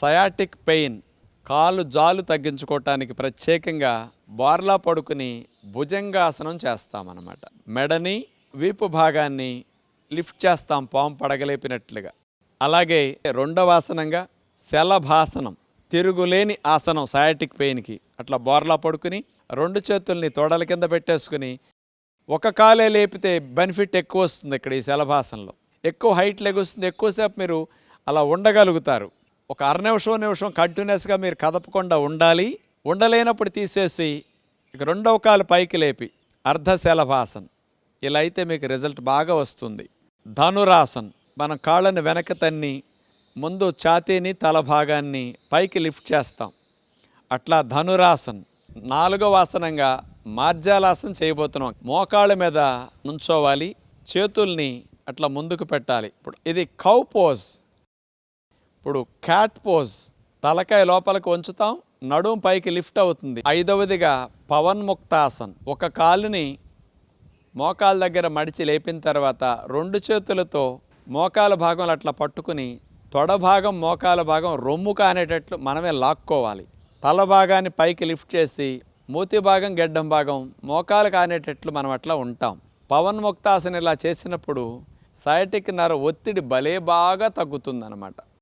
Sciatic pain కాలు జాలు తగ్గించుకోవటానికి ప్రత్యేకంగా బోర్లా పడుకుని భుజంగాసనం చేస్తామన్నమాట. మెడని వీపు భాగాన్ని లిఫ్ట్ చేస్తాం పాము పడగలేపినట్లుగా. అలాగే రెండవ ఆసనంగా శలభాసనం తిరుగులేని ఆసనం సయాటిక్ పెయిన్కి. అట్లా బోర్లా పడుకుని రెండు చేతుల్ని తొడల కింద పెట్టేసుకుని ఒక కాలే లేపితే బెనిఫిట్ ఎక్కువ వస్తుంది ఇక్కడ ఈ శలభాసనలో. ఎక్కువ హైట్ లెగుస్తుంది ఎక్కువసేపు మీరు అలా ఉండగలుగుతారు. ఒక అర నిమిషం నిమిషం కంటిన్యూస్గా మీరు కదపకుండా ఉండాలి. ఉండలేనప్పుడు తీసేసి ఇక రెండవ కాలు పైకి లేపి అర్ధశలభాసన్ ఇలా అయితే మీకు రిజల్ట్ బాగా వస్తుంది. ధనురాసన్. మనం కాళ్ళని వెనక తన్ని ముందు ఛాతీని తల భాగాన్ని పైకి లిఫ్ట్ చేస్తాం. అట్లా ధనురాసన్. నాలుగవ ఆసనంగా మార్జాలాసనం చేయబోతున్నాం. మోకాళ్ళ మీద నుంచోవాలి. చేతుల్ని అట్లా ముందుకు పెట్టాలి. ఇప్పుడు ఇది కౌ పోజ్ ఇప్పుడు క్యాట్ పోజ్ తలకాయ లోపలికి ఉంచుతాం నడుం పైకి లిఫ్ట్ అవుతుంది. ఐదవదిగా పవన్ ముక్తాసన్ ఒక కాలుని మోకాల దగ్గర మడిచి లేపిన తర్వాత రెండు చేతులతో మోకాల భాగంలో అట్లా పట్టుకుని తొడ భాగం మోకాల భాగం రొమ్ము కానేటట్లు మనమే లాక్కోవాలి. తల భాగాన్ని పైకి లిఫ్ట్ చేసి మూతి భాగం గెడ్డం భాగం మోకాలు కానేటట్లు మనం అట్లా ఉంటాం. పవన్ ముక్తాసన ఇలా చేసినప్పుడు సైటిక్ నర ఒత్తిడి భలే బాగా తగ్గుతుందన్నమాట.